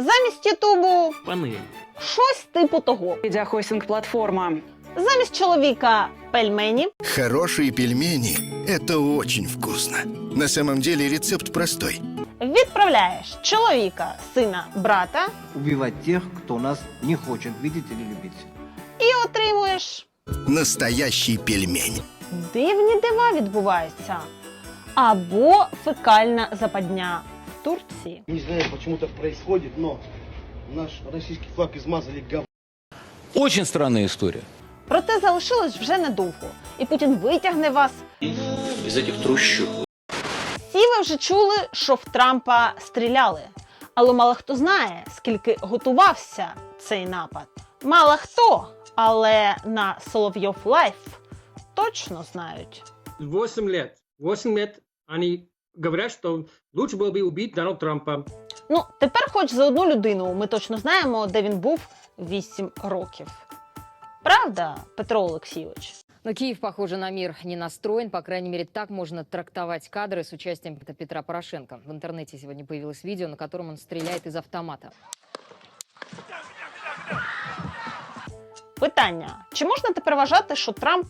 Замість Ютубу Панель. щось типу того. Медиахостинг-платформа. Замість чоловіка пельмені, Хорошие пельмени – это очень вкусно. На самом деле рецепт простой. відправляєш чоловіка, сина, брата убивать тех, кто нас не хочет видеть или любить. і отримуєш Настоящий пельмень. дивні дива відбуваються. Або фекальна западня в Турції. Не знаю, почему так происходит, но наш российский флаг измазали гов... Очень странная история. Проте залишилось вже недовго, і Путін витягне вас. Из этих трущоб. Всі ви вже чули, що в Трампа стріляли. Але мало хто знає, скільки готувався цей напад. Мало хто, але на Соловйов Лайф точно знають. 8 лет. 8 лет они говорят, что лучше было бы убить Дональда Трампа. Ну, тепер, хоч за одну людину, ми точно знаємо, де він був 8 років. Правда, Петро Олексійович? Но Киев, похоже, на мир не настроен. По крайней мере, так можно трактовать кадры с участием Петра Порошенко. В интернете сегодня появилось видео, на котором он стреляет из автомата. Питання: чи можна тепер вважати, що Трамп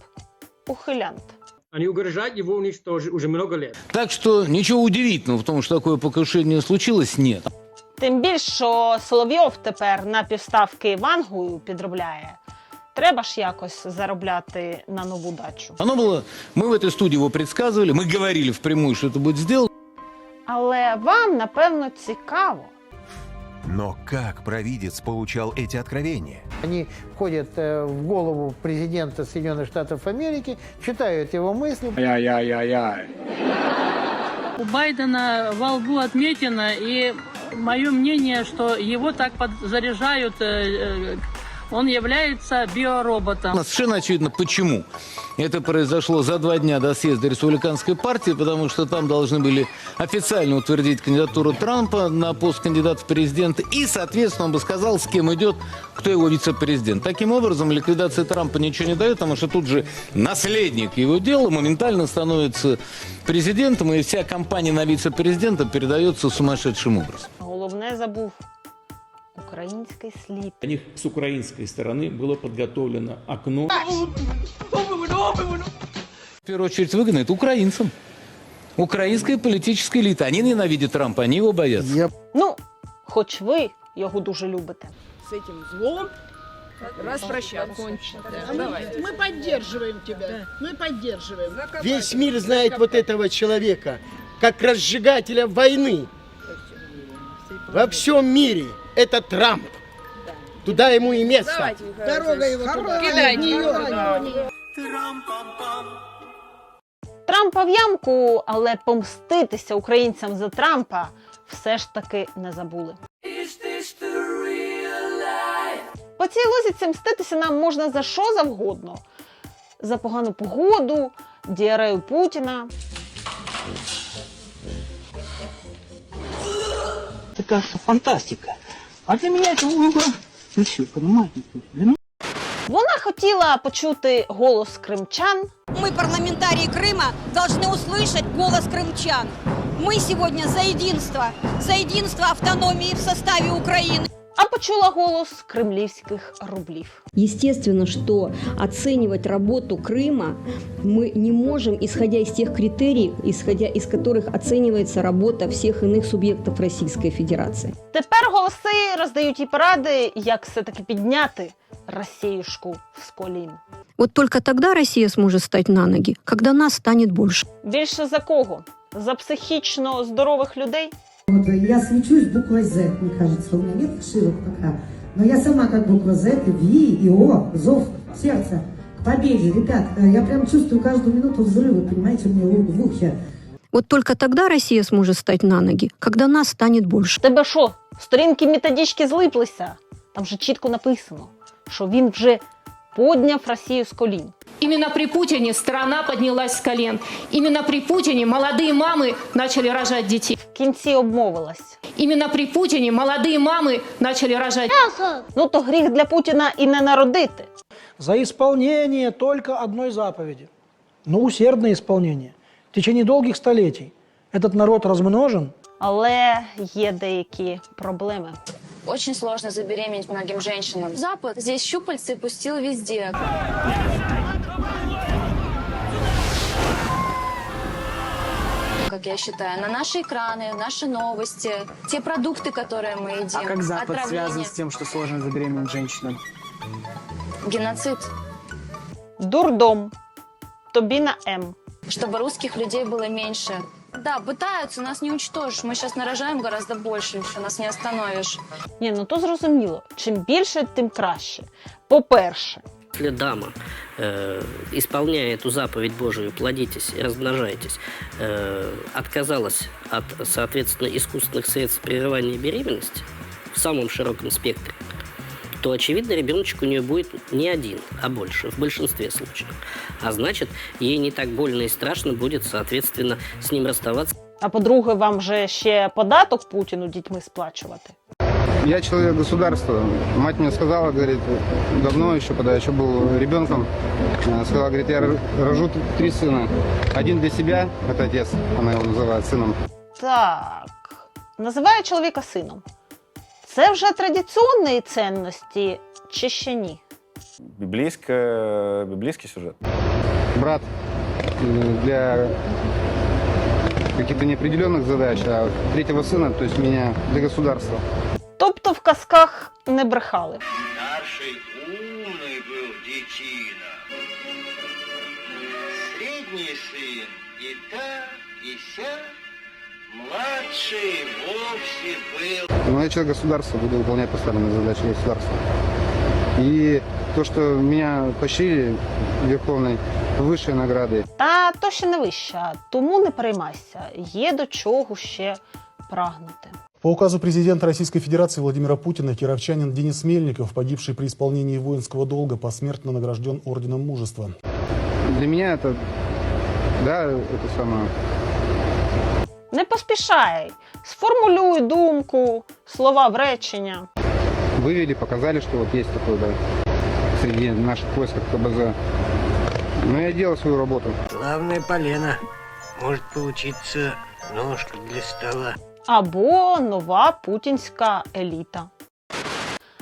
ухилянт? Они угрожают его уничтожить уже много лет. Так что ничего удивительного в том, что такое покушение случилось, нет. Тим більше, що Соловйов тепер на півставки Вангою підробляє. Треба ж якось заробляти на нову дачу. Оно было, мы в этой студии его предсказывали, мы говорили впрямую, что это будет сделано. Але вам, напевно, цікаво. Но как провидец получал эти откровения? Они входят э, в голову президента Соединенных Штатов Америки, читают его мысли. У Байдена во лбу отметина, и мое мнение, что его так подзаряжают, э, э, он является биороботом. Совершенно очевидно, почему. Это произошло за два дня до съезда республиканской партии, потому что там должны были официально утвердить кандидатуру Трампа на пост кандидата в президенты. И, соответственно, он бы сказал, с кем идет, кто его вице-президент. Таким образом, ликвидация Трампа ничего не дает, потому что тут же наследник его дела моментально становится президентом, и вся кампания на вице-президента передается сумасшедшим образом. Головне забув український слід. У них с украинской стороны было подготовлено окно. В первую очередь выгонят украинцам. Украинская политическая элита. Они ненавидят Трампа, они его боятся. Ну, хоч ви його дуже любите. С этим злом распрощаться. Мы поддерживаем тебя. Мы поддерживаем. Весь мир знает вот этого человека, как разжигателя войны. Во всем мире это Трамп. Туда ему и место. Дорога его туда. Трампа в ямку, але помститися українцям за Трампа все ж таки не забули. По цій лозіці мститися нам можна за що завгодно: за погану погоду, діарею Путіна. Это фантастика. А для меня это угла. Ну все, понимаете? Вона хотіла почути голос кримчан, Мы, парламентарии Крыма, должны услышать голос крымчан. Мы сегодня за единство, за единство автономии в составе Украины. а почула голос кремлівських рублів. Естественно, что оценивать работу Крыма мы не можем, исходя из тех критериев, исходя из которых оценивается работа всех иных субъектов Российской Федерации. Тепер голоси роздають їй поради, як все-таки підняти Росіюшку з колін. Вот только тогда Россия сможет стать на ноги, когда нас станет больше. Більше за кого? За психічно здорових людей? Вот я свечусь буквой Z, мне кажется, у меня нет ошибок пока. Но я сама как буква Z, и Ви, и О, зов сердца к победе. Ребят, э, я прям чувствую каждую минуту взрывы, понимаете, у меня в в ухе. Вот только тогда Россия сможет стать на ноги, когда нас станет больше. Тебе що, сторінки методички злиплися? Там же чітко написано, що він вже подняв Росію з колін. Именно при Путине страна поднялась с колен. Именно при Путине молодые мамы начали рожать детей. В кінці обмовилась. Именно при Путине молодые мамы начали рожать Ну то гріх для Путіна і не народити. За исполнение только одной заповеди. Но усердное исполнение. В течение долгих столетий этот народ размножен, Але є деякі проблеми. Очень сложно забеременеть многим женщинам. Запад здесь щупальцы пустил везде. Как я считаю, на наши экраны, наши новости, те продукты, которые мы едим. А как Запад отравление, связан с тем, что сложно забеременеть женщинам? Геноцид. Дурдом. Тобі на М. Чтобы русских людей было меньше. Да, пытаются, нас не уничтожишь. Мы сейчас нарожаем гораздо больше, еще нас не остановишь. Ні, ну то зрозуміло. Чим більше, тим краще. По-перше, Если дама, э, исполняя эту заповедь Божию, плодитесь и размножайтесь, э, отказалась от, соответственно, искусственных средств прерывания беременности в самом широком спектре, то, очевидно, ребеночек у нее будет не один, а больше, в большинстве случаев. А значит, ей не так больно и страшно будет, соответственно, с ним расставаться. а по-друге, вам же ще податок Путіну дітьми сплачувати. Я человек государства. Мать мне сказала, говорит, давно еще, когда я еще был ребенком, э, сказала, говорит, я р- рожу т- три сына. Один для себя, это отец, она его называет сыном. Так, називає чоловіка сином. Це вже традиційні цінності чи ще ні? Библейская, библейский сюжет. Брат э, для каких-то неопределенных задач, а третьего сына, то есть меня для государства. Тобто в казках не брехали. Старший умный был детина. Средний сын и та, и ся. Младший вовсе был Но я человек государства, буду выполнять поставленные задачи государства. И то, что меня поощрили верховной высшей наградой, Та то ще не вища, тому не переймайся, є до чого ще прагнути. По указу президента Российской Федерации Владимира Путина кировчанин Денис Мельников, погибший при исполнении воинского долга, посмертно награжден Орденом Мужества. для меня это, да, это самое, Не поспішай, сформулюй думку, слова в речення. вывели, показали, что вот есть такое, да, среди наших войсков КБЗ. Но я делал свою работу. Главное полено. Может получиться ножка для стола. Або нова путінська еліта.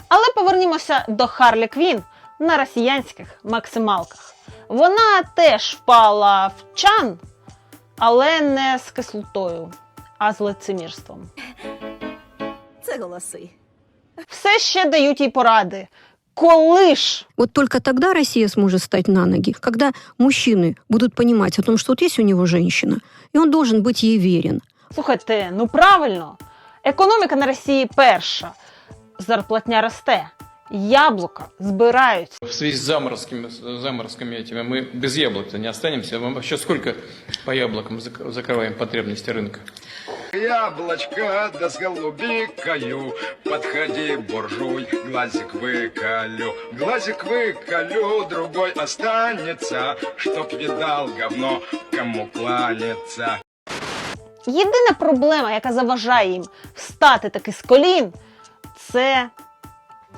Але повернімося до Харлі Квін на росіянських максималках. Вона теж впала в чан, але не з кислотою, а з лицемірством. Це голоси. Все ще дають їй поради. Коли ж Вот только тогда Россия сможет стать на ноги, когда мужчины будут понимать о том, что вот есть у него женщина, и он должен быть ей верен. Слухайте, ну правильно, економіка на Росії перша, зарплатня росте, яблука збираються. В связи с заморозками, с заморозками этими мы без яблок-то не останемся. Мы вообще сколько по яблокам зак- закрываем потребности рынка? Яблочко да с голубикою, подходи, буржуй, глазик выколю. Глазик выколю, другой останется, чтоб видал говно, кому кланяться. Єдина проблема, яка заважає їм встати таки з колін, це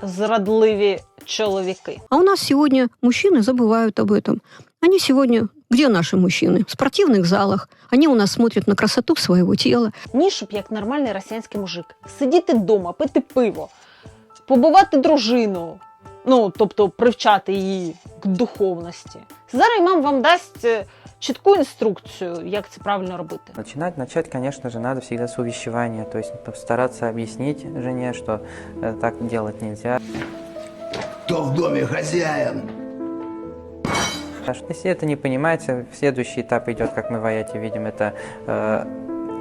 зрадливі чоловіки. А у нас сегодня мужчины забывают об этом. Они сегодня... Где наши мужчины? В спортивных залах. Они у нас смотрят на красоту своего тела. Ні, щоб як нормальний росіянський мужик сидіти вдома, пити пиво, побувати дружину, ну тобто привчати її к духовності. Зараз імам вам дасть е, чітку інструкцію, як це правильно робити. Начинать, начать, конечно же, надо всегда с увещевания, то есть постараться объяснить жене, что э, так делать нельзя. Кто в доме хозяин? А что Если это не понимается, следующий этап идет, как мы в Аяте видим, это э,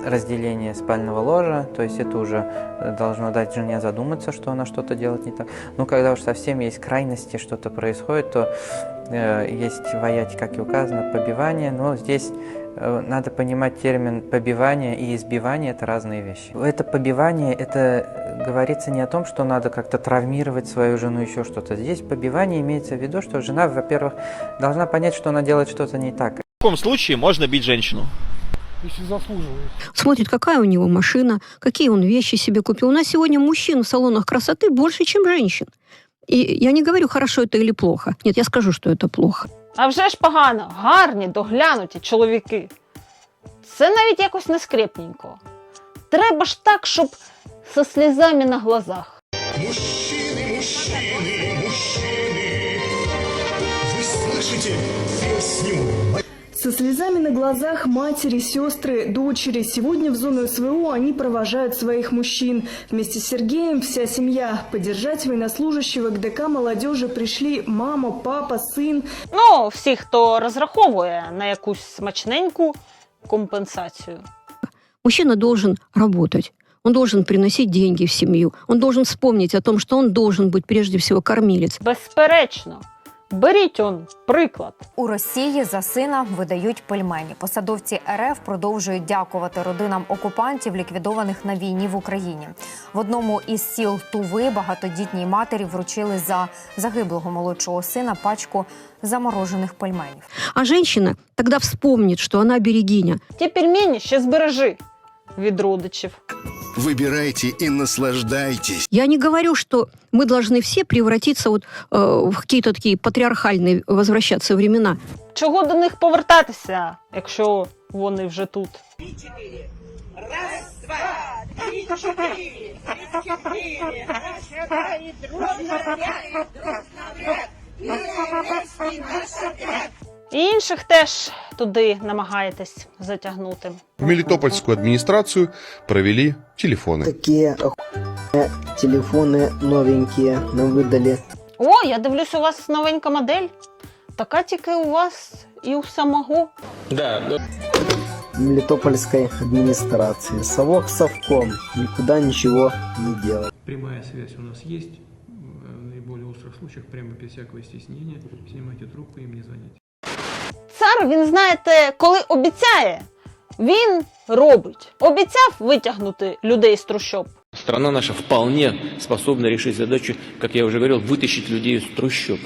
разделение спального ложа, то есть это уже э, должно дать жене задуматься, что она что-то делает не так. Но когда уж совсем есть крайности, что-то происходит, то э, есть в Аяте, как и указано, побивание, но здесь э, надо понимать термин побивание и избивание – это разные вещи. Это побивание, это говорится не о том, что надо как-то травмировать свою жену, еще что-то. Здесь побивание имеется в виду, что жена, во-первых, должна понять, что она делает что-то не так. В каком случае можно бить женщину? Если заслуживает. Смотрит, какая у него машина, какие он вещи себе купил. У нас сегодня мужчин в салонах красоты больше, чем женщин. И я не говорю, хорошо это или плохо. Нет, я скажу, что это плохо. А вже ж погано, гарні, доглянуті чоловіки. Це навіть якось не скрепненько. Треба ж так, щоб со слізами на глазах. Мужчины, мужчины, мужчины, вы слышите песню? Со слезами на глазах матери, сестры, дочери. Сегодня в зону СВО они провожают своих мужчин. Вместе с Сергеем вся семья. Поддержать военнослужащего к ДК молодежи пришли мама, папа, сын. Ну, всі, хто розраховує на якусь смачненьку компенсацію. Мужчина должен работать. Он должен приносить деньги в семью. Он должен вспомнить о том, что он должен быть прежде всего кормилец. Безперечно, беріть он приклад. У Росії за сина видають пельмені. Посадовці РФ продовжують дякувати родинам окупантів, ліквідованих на війні в Україні. В одному із сіл Туви багатодітній матері вручили за загиблого молодшого сина пачку заморожених пельменів. А женщина тогда вспомнит, что она берегиня. Ті пельмені ще збережи від родичів. Выбирайте и наслаждайтесь. Я не говорю, что мы должны все превратиться вот, э, в какие-то такие патриархальные возвращаться времена. Чого до них повертатися, якщо вони вже тут? І інших теж туди намагаєтесь затягнути. В Мелитопольскую администрацию провели телефоны. Такие охуенные телефоны новенькие нам выдали. О, я дивлюсь, у вас новенька модель. Така тільки у вас і у самого. Да, да. Мелитопольской администрации. Совок совком. Никуда ничего не делать. Прямая связь у нас есть. В наиболее острых случаях прямо без всякого стеснения снимайте трубку и мне звоните. Цар, він, знаєте, коли обіцяє, він робить. Обіцяв витягнути людей з трущоб. Страна наша вполне способна решить задачу, как я уже говорил, вытащить людей из трущоб.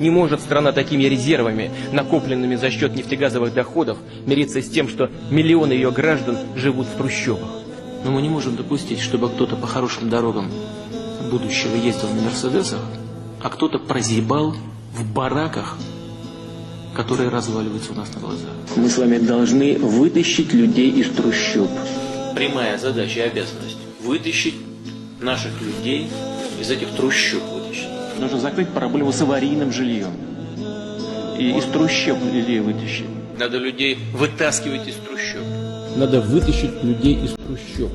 Не может страна такими резервами, накопленными за счет нефтегазовых доходов, мириться с тем, что миллионы ее граждан живут в трущобах. Но мы не можем допустить, чтобы кто-то по хорошим дорогам будущего ездил на Мерседесах, а кто-то прозябал в бараках, которые разваливаются у нас на глазах. Мы с вами должны вытащить людей из трущоб. Прямая задача и обязанность – вытащить наших людей из этих трущоб вытащить. Нужно закрыть проблему с аварийным жильем. И из трущоб людей вытащить. Надо людей вытаскивать из трущоб. Надо вытащить людей из трущоб.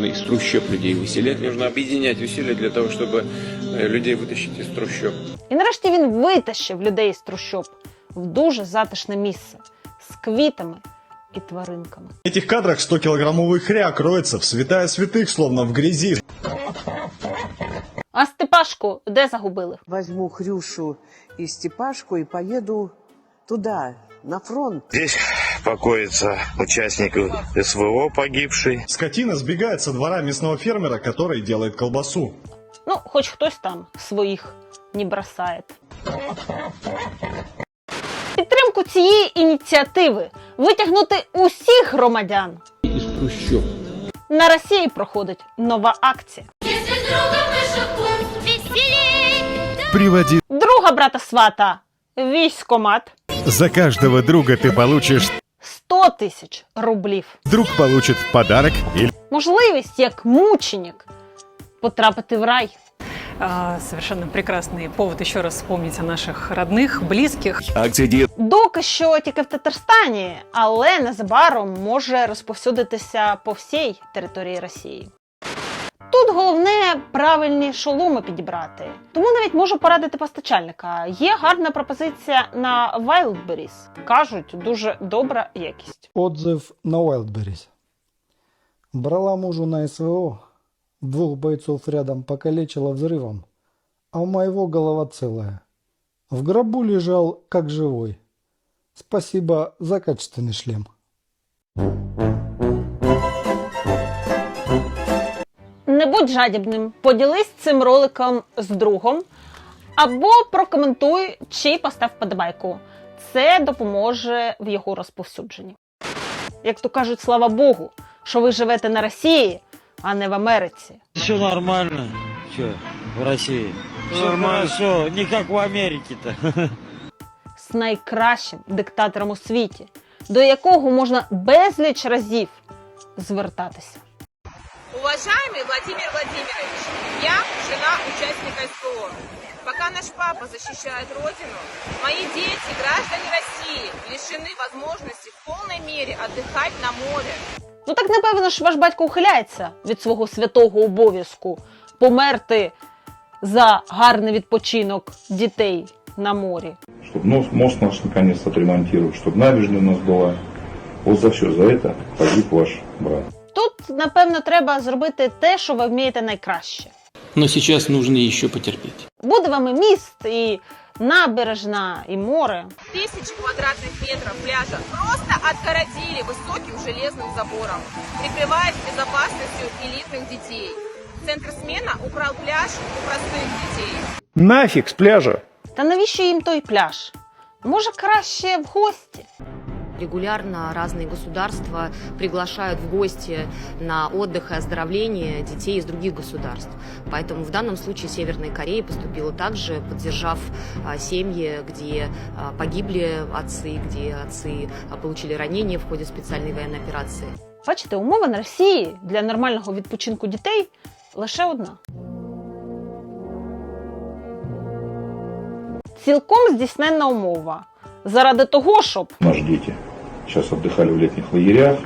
Нужно из трущоб людей выселять. Нужно объединять усилия для того, чтобы э, людей вытащить из трущоб. І нарешті він витащив людей з трущоб в дуже затишне місце з квітами і тваринками. В этих кадрах 100-килограммовый хряк роется в святая святых, словно в грязи. А Степашку де загубили? Возьму Хрюшу и Степашку и поеду туда, на фронт. Здесь покоится участник СВО погибший. Скотина сбегает со двора мясного фермера, который делает колбасу. Ну, хоч хтось там своїх не бросає. Підтримку цієї ініціативи витягнути усіх громадян. На Росії проходить нова акція. Приводи. Друга брата свата військомат За каждого друга ты получишь... 100 тисяч рублів. Друг получит в подарок или... Можливість як мученик потрапити в рай. А, Совершенно прекрасный повод еще раз вспомнить о наших родных, близких. Акція діє Доки що тільки в Татарстані, але незабаром може розповсюдитися по всій території Росії. Тут головне правильні шоломи підібрати. Тому навіть можу порадити постачальника. Є гарна пропозиція на Wildberries. Кажуть, дуже добра якість. Отзыв на Wildberries. Брала мужу на СВО. Двух бойцов рядом покалечила взрывом, а у моего голова целая. В гробу лежал, как живой. Спасибо за качественный шлем. Не будь жадібним, поділись цим роликом з другом або прокоментуй чи постав подобайку. Це допоможе в його розповсюдженні. Як то кажуть, слава Богу, що ви живете на Росії, а не в Америці. Все нормально. Все, в России. Все хорошо, не как в Америке-то. з найкращим диктатором у світі, до якого можна безліч разів звертатися. Уважаемый Владимир Владимирович, я жена участника СВО. Пока наш папа защищает Родину, мои дети, граждане России, лишены возможности в полной мере отдыхать на море. Ну так напевно ж ваш батько ухиляється від свого святого обов'язку померти за гарний відпочинок дітей на морі. Чтобы мост, мост наш наконец-то отремонтировать, чтобы набережная у нас была. Вот за все за это погиб ваш брат. Тут, напевно, треба зробити те, що ви вмієте найкраще. Но сейчас нужно еще потерпеть. Буде вам і міст, і набережна, і море. Тысячи квадратных метров пляжа просто отгородили высоким железным забором, прикрываясь безопасностью элитных детей. Центр смена украл пляж у простых детей. Нафиг с пляжа! Та навіщо їм той пляж? Може, краще в гості? Регулярно разные государства приглашают в гости на отдых и оздоровление детей из других государств. Поэтому в данном случае Северная Корея поступила также, поддержав а, семьи, где а, погибли отцы, где отцы а, получили ранения в ходе специальной военной операции. Бачите, умова на Росії для нормального відпочинку дітей лише одна. Цілком здійсненна умова. Заради того, щоб Наши дети сейчас отдыхали в летних лагерях.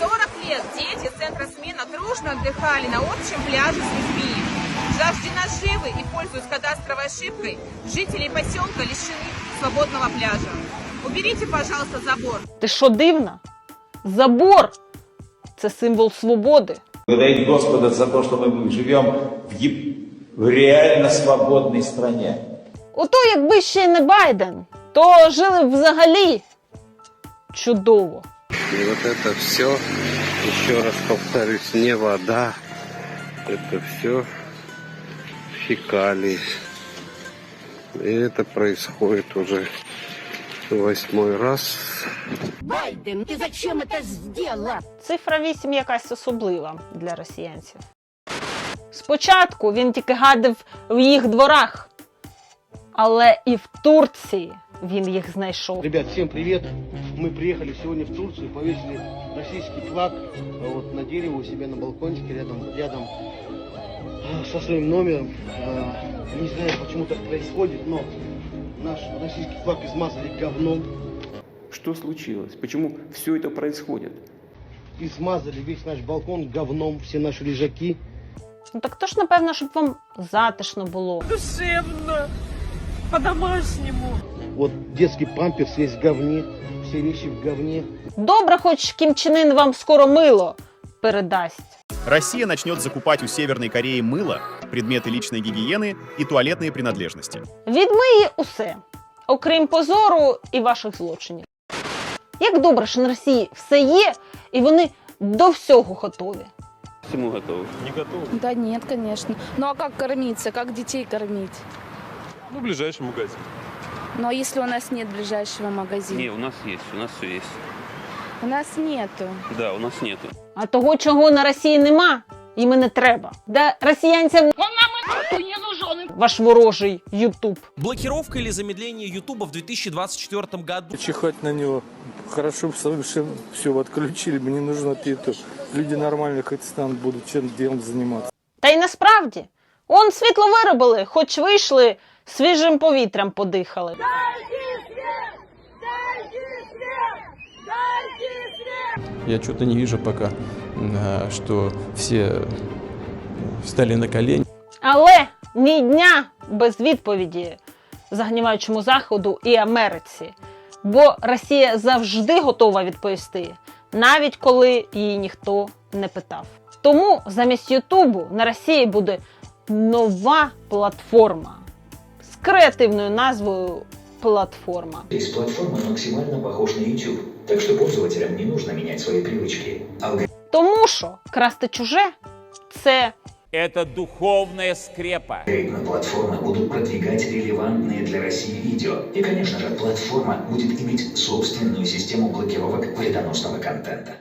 40 лет дети Центра смена дружно отдыхали на общем пляже с людьми. Жажде наживы и пользуясь кадастровой ошибкой, жители поселка лишены свободного пляжа. Уберите, пожалуйста, забор. ти що дивна? Забор це символ свободи. Благодарить Господа за то, что мы живем в, еб- в реально свободной стране. Ото якби ще не Байден, то жили б взагалі чудово. И вот это все, еще раз повторюсь, не вода, это все фекалии. И это происходит уже восьмой раз. Байден, ты зачем это сделал? Цифра 8 якась особлива для росіянців. Спочатку він тільки гадив в їх дворах, але і в Турції він їх знайшов. Ребят, всем привет! Мы приехали сегодня в Турцию, повесили российский флаг э, вот на дерево у себя на балкончике рядом, рядом э, со своим номером. Э, Не знаю, почему так происходит, но наш российский флаг измазали говном, Что случилось? Почему все это происходит? измазали весь наш балкон говном, все наши лежаки. Ну так то ж, напевно, щоб вам затишно було. Душевно, по-домашнему. Вот детский памперс весь в говне, все вещи в говне. Добре, хоч Кім Чен Ын вам скоро мило передасть. Россия начнет закупать у Северной Кореи мыло, предметы личной гигиены и туалетные принадлежности. Відмиє усе, окрім позору і ваших злочинів. Як добре, що на Росії все є, і вони до всього готові. Всему готовы. Не готовы? Да нет, конечно. Ну а как кормиться? Как детей кормить? Ну, ближайший магазин. Ну а если у нас нет ближайшего магазина? Не, у нас есть, у нас все есть. У нас нету. Да, у нас нету. А того, чого на Росії нема, і не треба. Де росіянцям ваш ворожий Ютуб. Блокировка или замедление Ютуба в 2024 году. Чихать на него. Хорошо бы совершенно все отключили. Мне нужно это. Люди нормально хоть станут, будут чем делом заниматься. Та й насправді, он світло виробили, хоч вийшли, свіжим повітрям подихали. Я что-то не вижу пока, а, что все встали на колени. Але ні дня без відповіді загніваючому Заходу і Америці. Бо Росія завжди готова відповісти, навіть коли її ніхто не питав. Тому замість Ютубу на Росії буде нова платформа креативною назвою Платформа. Из платформы максимально похож на YouTube, так что пользователям не нужно менять свои привычки. Алгоритмы Тому що красти чуже це Это духовная скрепа. платформы будут продвигать релевантные для России видео. И, конечно же, платформа будет иметь собственную систему блокировок вредоносного контента.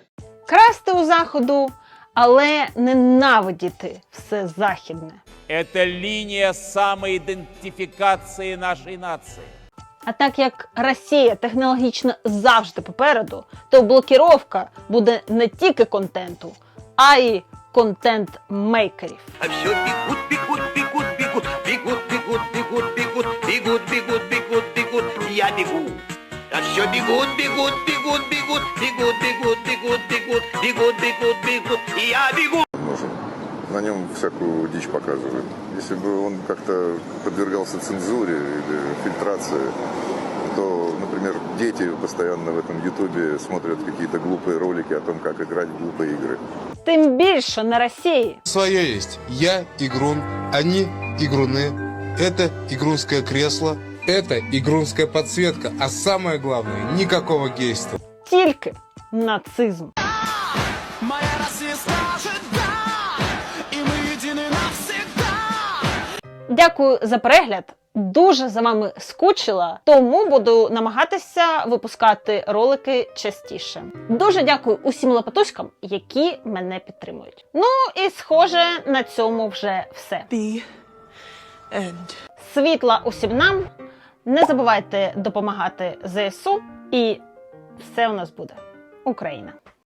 красти у заходу, але ненавидіти все західне. Это линия самоидентификации нашей нации. А так як Росія технологічно завжди попереду, то блокіровка буде не тільки контенту, а й контент-мейкерів. А все бегут, бегут, бегут, бегут, бегут, бегут, бегут, бегут, бегут, бегут, бегут, бегут, я бегу. А все бегут, бегут, бегут, бегут, бегут, бегут, бегут, бегут, бегут, бегут, бегут, и я бегу. на нем всякую дичь показывают. Если бы он как-то подвергался цензуре или фильтрации, то, например, дети постоянно в этом ютубе смотрят какие-то глупые ролики о том, как играть в глупые игры. Тим більше на Росії. Свое есть. Я игрун, они игруны. Это игрунское кресло, это игрунская подсветка. А самое главное, никакого гейства. Тільки нацизм. Моя Россия скажет да, и мы едины навсегда. Дякую за перегляд. Дуже за вами скучила, тому буду намагатися випускати ролики частіше. Дуже дякую усім лапатуськам, які мене підтримують. Ну і схоже, на цьому вже все. Світла усім нам. Не забувайте допомагати ЗСУ, і все у нас буде. Україна!